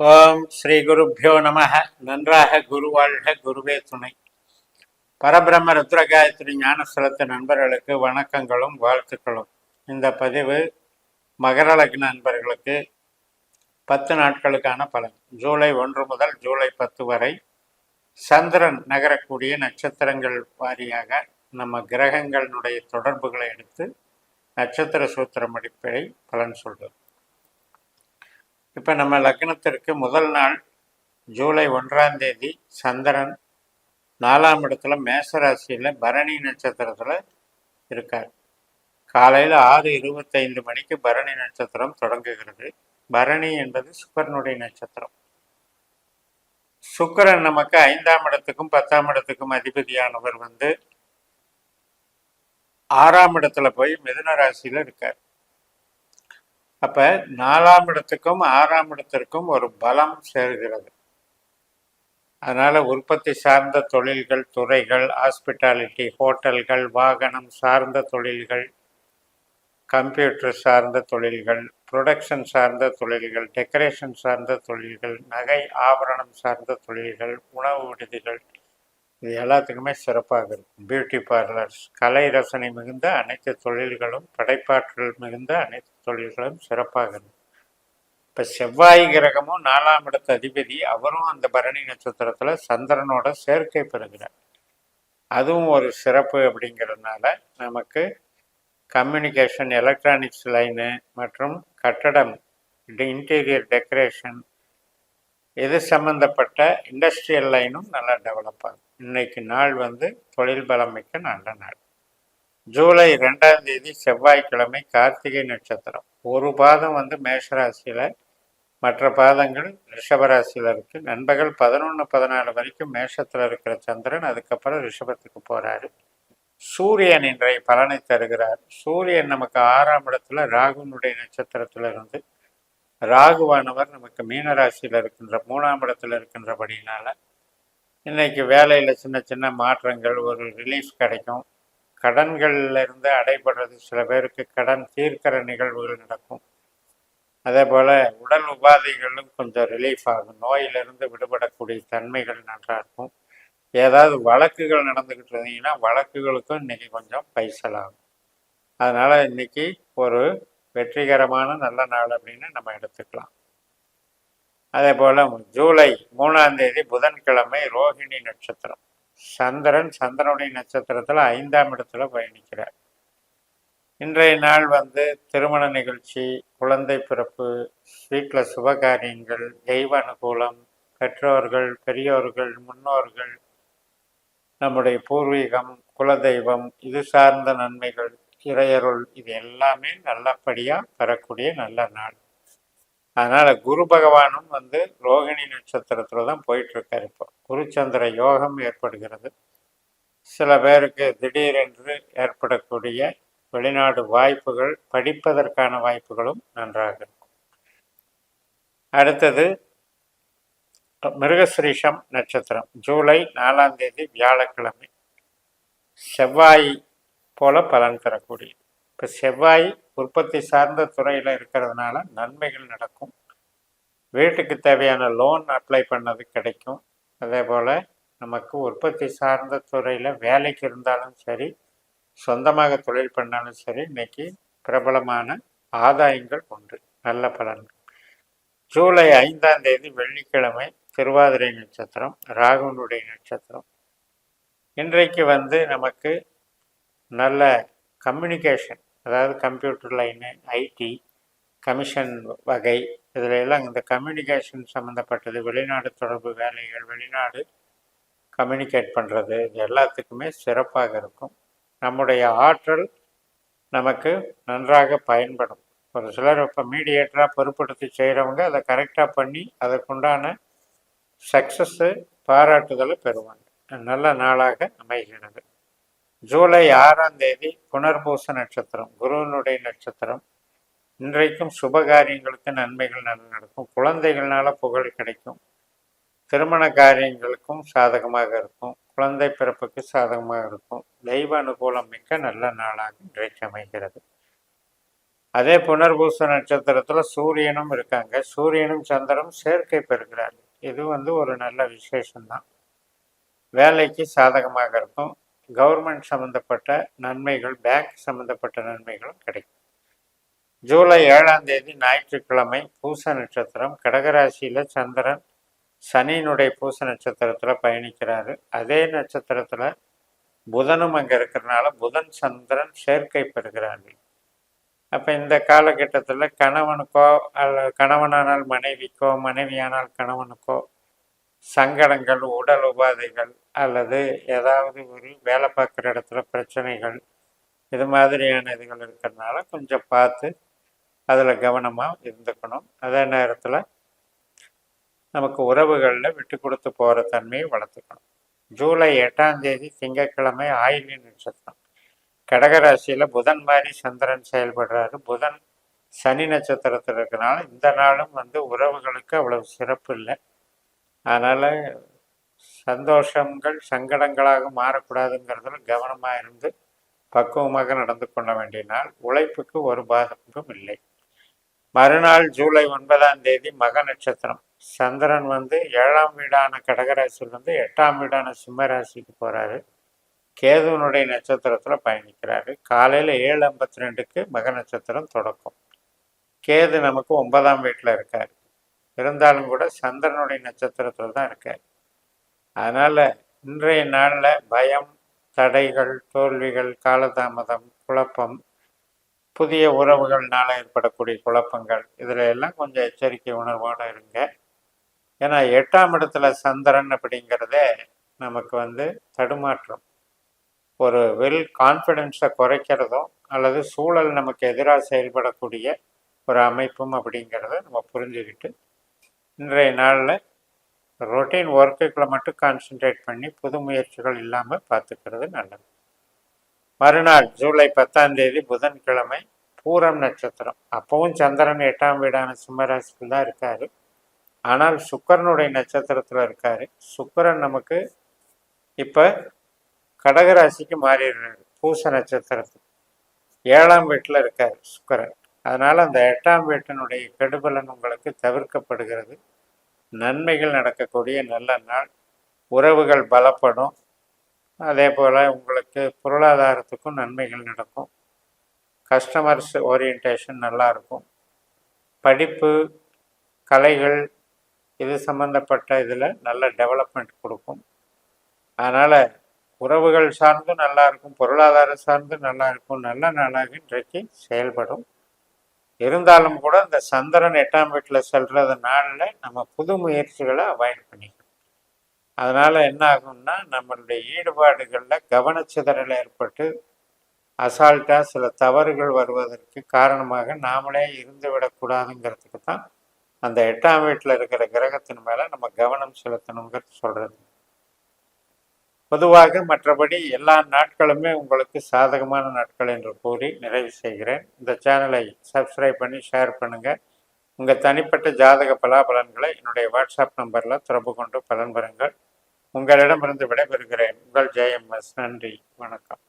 ஓம் ஸ்ரீ குருப்பியோ நம நன்றாக குருவாழ்க குருவே துணை. பரபிரம்ம ருத்ரகாயத்ரி ஞானஸ்தலத்து நண்பர்களுக்கு வணக்கங்களும் வாழ்த்துக்களும். இந்த பதிவு மகர லக்ன நண்பர்களுக்கு பத்து நாட்களுக்கான பலன். ஜூலை ஒன்று முதல் ஜூலை பத்து வரை சந்திரன் நகரக்கூடிய நட்சத்திரங்கள் வாரியாக நம்ம கிரகங்களினுடைய தொடர்புகளை எடுத்து நட்சத்திர சூத்திரம் அடிப்படை பலன் சொல்கிறோம் இப்போ நம்ம லக்னத்திற்கு முதல் நாள் ஜூலை ஒன்றாம் தேதி சந்திரன் நாலாம் இடத்துல மேசராசியில் பரணி நட்சத்திரத்தில் இருக்கார். காலையில் ஆறு இருபத்தைந்து மணிக்கு பரணி நட்சத்திரம் தொடங்குகிறது. பரணி என்பது சுக்கரனுடைய நட்சத்திரம். சுக்கரன் நமக்கு ஐந்தாம் இடத்துக்கும் பத்தாம் இடத்துக்கும் அதிபதியானவர் வந்து ஆறாம் இடத்துல போய் மிதுன ராசியில் இருக்கார். அப்ப நாலாம் இடத்துக்கும் ஆறாம் இடத்திற்கும் ஒரு பலம் சேர்கிறது. அதனால உற்பத்தி சார்ந்த தொழில்கள் துறைகள் ஹாஸ்பிட்டாலிட்டி ஹோட்டல்கள் வாகனம் சார்ந்த தொழில்கள் கம்ப்யூட்டர் சார்ந்த தொழில்கள் ப்ரொடக்ஷன் சார்ந்த தொழில்கள் டெக்கரேஷன் சார்ந்த தொழில்கள் நகை ஆபரணம் சார்ந்த தொழில்கள் உணவு விடுதிகள் இது எல்லாத்துக்குமே சிறப்பாக இருக்கும். பியூட்டி பார்லர்ஸ் கலை ரசனை மிகுந்த அனைத்து தொழில்களும் படைப்பாற்றல் மிகுந்த அனைத்து தொழில்களும் சிறப்பாக இருக்கும். இப்போ செவ்வாய் கிரகமும் நாலாம் இடத்து அதிபதி அவரும் அந்த பரணி நட்சத்திரத்தில் சந்திரனோட சேர்க்கை பெறுகிறார். அதுவும் ஒரு சிறப்பு அப்படிங்கிறதுனால நமக்கு கம்யூனிகேஷன் எலக்ட்ரானிக்ஸ் லைனு மற்றும் கட்டடம் இன்டீரியர் டெக்கரேஷன் இது சம்மந்தப்பட்ட இண்டஸ்ட்ரியல் லைனும் நல்லா டெவலப் ஆகும் இன்னைக்கு நாள் வந்து தொழில் பலம் மிக்க நல்ல நாள். ஜூலை ரெண்டாம் தேதி செவ்வாய்க்கிழமை கார்த்திகை நட்சத்திரம். ஒரு பாதம் வந்து மேஷராசியில் மற்ற பாதங்கள் ரிஷபராசியில் இருக்குது நண்பகல் பதினொன்று பதினாலு வரைக்கும் மேஷத்தில் இருக்கிற சந்திரன் அதுக்கப்புறம் ரிஷபத்துக்கு போகிறாரு சூரியன் இன்றைய பலனை தருகிறார். சூரியன் நமக்கு ஆறாம் இடத்துல ராகுனுடைய நட்சத்திரத்தில் இருந்து ராகுவானவர் நமக்கு மீனராசியில் இருக்கின்ற மூணாம் இடத்துல இருக்கின்றபடினால இன்னைக்கு வேலையில் சின்ன சின்ன மாற்றங்கள் ஒரு ரிலீஃப் கிடைக்கும். கடன்களில் இருந்து அடைபடுறது சில பேருக்கு கடன் தீர்க்கிற நிகழ்வுகள் நடக்கும். அதே போல் உடல் உபாதைகளும் கொஞ்சம் ரிலீஃப் ஆகும். நோயிலிருந்து விடுபடக்கூடிய தன்மைகள் நன்றாக இருக்கும். ஏதாவது வழக்குகள் நடந்துக்கிட்டு இருந்தீங்கன்னா வழக்குகளுக்கும் இன்னைக்கு கொஞ்சம் பைசலாகும் அதனால் இன்னைக்கு ஒரு வெற்றிகரமான நல்ல நாள் அப்படின்னு நம்ம எடுத்துக்கலாம். அதே போல் ஜூலை மூணாம் தேதி புதன்கிழமை ரோஹிணி நட்சத்திரம். சந்திரன் சந்திரனுடைய நட்சத்திரத்தில் ஐந்தாம் இடத்துல பயணிக்கிறார் இன்றைய நாள் வந்து திருமண நிகழ்ச்சி குழந்தை பிறப்பு வீட்டில் சுபகாரியங்கள் தெய்வ அனுகூலம் பெற்றோர்கள் பெரியோர்கள் முன்னோர்கள் நம்முடைய பூர்வீகம் குலதெய்வம் இது சார்ந்த நன்மைகள் இறையருள் இது எல்லாமே நல்லபடியாக பெறக்கூடிய நல்ல நாள். அதனால் குரு பகவானும் வந்து ரோகிணி நட்சத்திரத்தில் தான் போயிட்டுருக்கார் இப்போ. குருச்சந்திர யோகம் ஏற்படுகிறது. சில பேருக்கு திடீரென்று ஏற்படக்கூடிய வெளிநாடு வாய்ப்புகள் படிப்பதற்கான வாய்ப்புகளும் நன்றாக இருக்கும். அடுத்தது மிருகஸ்ரீஷம் நட்சத்திரம். ஜூலை நாலாம் தேதி வியாழக்கிழமை. செவ்வாய் போல பலன் தரக்கூடிய இப்போ செவ்வாய் உற்பத்தி சார்ந்த துறையில் இருக்கிறதுனால நன்மைகள் நடக்கும். வீட்டுக்கு தேவையான லோன் அப்ளை பண்ணது கிடைக்கும். அதே போல் நமக்கு உற்பத்தி சார்ந்த துறையில் வேலைக்கு இருந்தாலும் சரி சொந்தமாக தொழில் பண்ணாலும் சரி இன்னைக்கு பிரபலமான ஆதாயங்கள் உண்டு. நல்ல பலன்கள் ஜூலை ஐந்தாம் தேதி வெள்ளிக்கிழமை திருவாதிரை நட்சத்திரம் ராகுனுடைய நட்சத்திரம். இன்றைக்கு வந்து நமக்கு நல்ல கம்யூனிகேஷன் அதாவது கம்ப்யூட்டர் லைனு ஐடி கமிஷன் வகை இதில் எல்லாம் இந்த கம்யூனிகேஷன் சம்மந்தப்பட்டது வெளிநாடு தொடர்பு வேலைகள் வெளிநாடு கம்யூனிகேட் பண்ணுறது இது எல்லாத்துக்குமே சிறப்பாக இருக்கும். நம்முடைய ஆற்றல் நமக்கு நன்றாக பயன்படும். ஒரு சிலர் இப்போ மீடியேட்டராக பொறுப்படுத்தி செய்கிறவங்க அதை கரெக்டாக பண்ணி அதற்குண்டான சக்ஸஸ்ஸு பாராட்டுதலை பெறுவாங்க. நல்ல நாளாக அமைகிறது. ஜூலை ஆறாம் தேதி புனர்பூச நட்சத்திரம் குருவனுடைய நட்சத்திரம். இன்றைக்கும் சுபகாரியங்களுக்கு நன்மைகள் நடக்கும். குழந்தைகள்னால புகழ் கிடைக்கும். திருமண காரியங்களுக்கும் சாதகமாக இருக்கும். குழந்தை பிறப்புக்கு சாதகமாக இருக்கும். தெய்வ அனுகூலம் மிக்க நல்ல நாளாக இன்றைக்கு அமைகிறது. அதே புனர்பூச நட்சத்திரத்துல சூரியனும் இருக்காங்க. சூரியனும் சந்திரனும் சேர்க்கை பெறுகிறார்கள். இது வந்து ஒரு நல்ல விசேஷம்தான். வேலைக்கு சாதகமாக இருக்கும். கவர்மெண்ட் சம்மந்தப்பட்ட நன்மைகள் பேங்க் சம்மந்தப்பட்ட நன்மைகளும் கிடைக்கும். ஜூலை ஏழாம் தேதி ஞாயிற்றுக்கிழமை பூச நட்சத்திரம். கடகராசியில் சந்திரன் சனியினுடைய பூச நட்சத்திரத்தில் பயணிக்கிறாரு. அதே நட்சத்திரத்தில் புதனும் அங்கே இருக்கிறனால புதன் சந்திரன் சேர்க்கை பெறுகிறார்கள். அப்போ இந்த காலகட்டத்தில் கணவனுக்கோ அல்ல கணவனானால் மனைவிக்கோ மனைவியானால் கணவனுக்கோ சங்கடங்கள் உடல் உபாதைகள் அல்லது ஏதாவது ஒரு வேலை பார்க்குற இடத்துல பிரச்சனைகள் இது மாதிரியான இதுகள் இருக்கிறதுனால கொஞ்சம் பார்த்து அதில் கவனமாக இருந்துக்கணும். அதே நேரத்தில் நமக்கு உறவுகளில் விட்டு கொடுத்து போகிற தன்மையை வளர்த்துக்கணும். ஜூலை எட்டாம் தேதி திங்கட்கிழமை ஆயிலி நட்சத்திரம். கடகராசியில் புதன் மாதிரி சந்திரன் செயல்படுறாரு. புதன் சனி நட்சத்திரத்தில் இருக்கிறனால இந்த நாளும் வந்து உறவுகளுக்கு அவ்வளவு சிறப்பு இல்லை. அதனால் சந்தோஷங்கள் சங்கடங்களாக மாறக்கூடாதுங்கிறதுல கவனமாக இருந்து பக்குவமாக நடந்து கொள்ள வேண்டிய நாள். உழைப்புக்கு ஒரு பாதிப்பும் இல்லை. மறுநாள் ஜூலை ஒன்பதாம் தேதி மக நட்சத்திரம். சந்திரன் வந்து ஏழாம் வீடான கடகராசியிலிருந்து எட்டாம் வீடான சிம்மராசிக்கு போகிறாரு கேதுவனுடைய நட்சத்திரத்தில் பயணிக்கிறாரு. காலையில் ஏழு ஐம்பத்தி ரெண்டுக்கு மக நட்சத்திரம் தொடக்கும். கேது நமக்கு ஒன்பதாம் வீட்டில் இருக்கார். இருந்தாலும் கூட சந்திரனுடைய நட்சத்திரத்தில் தான் இருக்கார். அதனால் இன்றைய நாளில் பயம் தடைகள் தோல்விகள் காலதாமதம் குழப்பம் புதிய உறவுகள்னால ஏற்படக்கூடிய குழப்பங்கள் இதில் எல்லாம் கொஞ்சம் எச்சரிக்கை உணர்வோடு இருங்க. ஏன்னா எட்டாம் இடத்துல சந்திரன் அப்படிங்கிறதே நமக்கு வந்து தடுமாற்றம். ஒரு வெல் கான்ஃபிடென்ஸை குறைக்கிறதும் அல்லது சூழல் நமக்கு எதிராக செயல்படக்கூடிய ஒரு அமைப்பும் அப்படிங்கிறத நம்ம புரிஞ்சுக்கிட்டு இன்றைய நாளில் ரொட்டீன் ஒர்க்குகளை மட்டும் கான்சென்ட்ரேட் பண்ணி புது முயற்சிகள் இல்லாமல் பார்த்துக்கிறது நல்லது. மறுநாள் ஜூலை பத்தாம் தேதி புதன்கிழமை பூரம் நட்சத்திரம். அப்பவும் சந்திரன் எட்டாம் வீடான சிம்மராசியில் தான் இருக்காரு. ஆனால் சுக்கரனுடைய நட்சத்திரத்தில் இருக்காரு. சுக்கரன் நமக்கு இப்போ கடகராசிக்கு மாறிடுறாரு. பூச நட்சத்திரத்துக்கு ஏழாம் வீட்டில் இருக்கார் சுக்கரன். அதனால் அந்த எட்டாம் வீட்டினுடைய கெடுபலன் உங்களுக்கு தவிர்க்கப்படுகிறது. நன்மைகள் நடக்கக்கூடிய நல்ல நாள். உறவுகள் பலப்படும். அதே போல் உங்களுக்கு பொருளாதாரத்துக்கும் நன்மைகள் நடக்கும். கஸ்டமர்ஸ் ஓரியன்டேஷன் நல்லாயிருக்கும் படிப்பு கலைகள் இது சம்மந்தப்பட்ட இதில் நல்ல டெவலப்மெண்ட் கொடுக்கும். அதனால் உறவுகள் சார்ந்து நல்லாயிருக்கும் பொருளாதாரம் சார்ந்து நல்லாயிருக்கும் நல்ல நாளாக இன்றைக்கு செயல்படும். இருந்தாலும் கூட இந்த சந்திரன் எட்டாம் வீட்டில் செல்றது நாளில் நம்ம புது முயற்சிகளை அவாய்ட் பண்ணிக்கணும். அதனால் என்ன ஆகும்னா நம்மளுடைய ஈடுபாடுகளில் கவனச்சிதறல் ஏற்பட்டு அசால்ட்டாக சில தவறுகள் வருவதற்கு காரணமாக நாமளே இருந்து விடக்கூடாதுங்கிறதுக்கு தான் அந்த எட்டாம் வீட்டில் இருக்கிற கிரகத்தின் மேலே நம்ம கவனம் செலுத்தணுங்கிறது சொல்கிறது பொதுவாக மற்றபடி எல்லா நாட்களுமே உங்களுக்கு சாதகமான நாட்கள் என்று கூறி நிறைவு செய்கிறேன். இந்த சேனலை சப்ஸ்கிரைப் பண்ணி ஷேர் பண்ணுங்கள் உங்கள் தனிப்பட்ட ஜாதக பலாபலன்களை என்னுடைய வாட்ஸ்அப் நம்பரில் தொடர்பு கொண்டு பலன் பெறுங்கள். உங்களிடமிருந்து விடைபெறுகிறேன். உங்கள் ஜெயம்எஸ் நன்றி. வணக்கம்.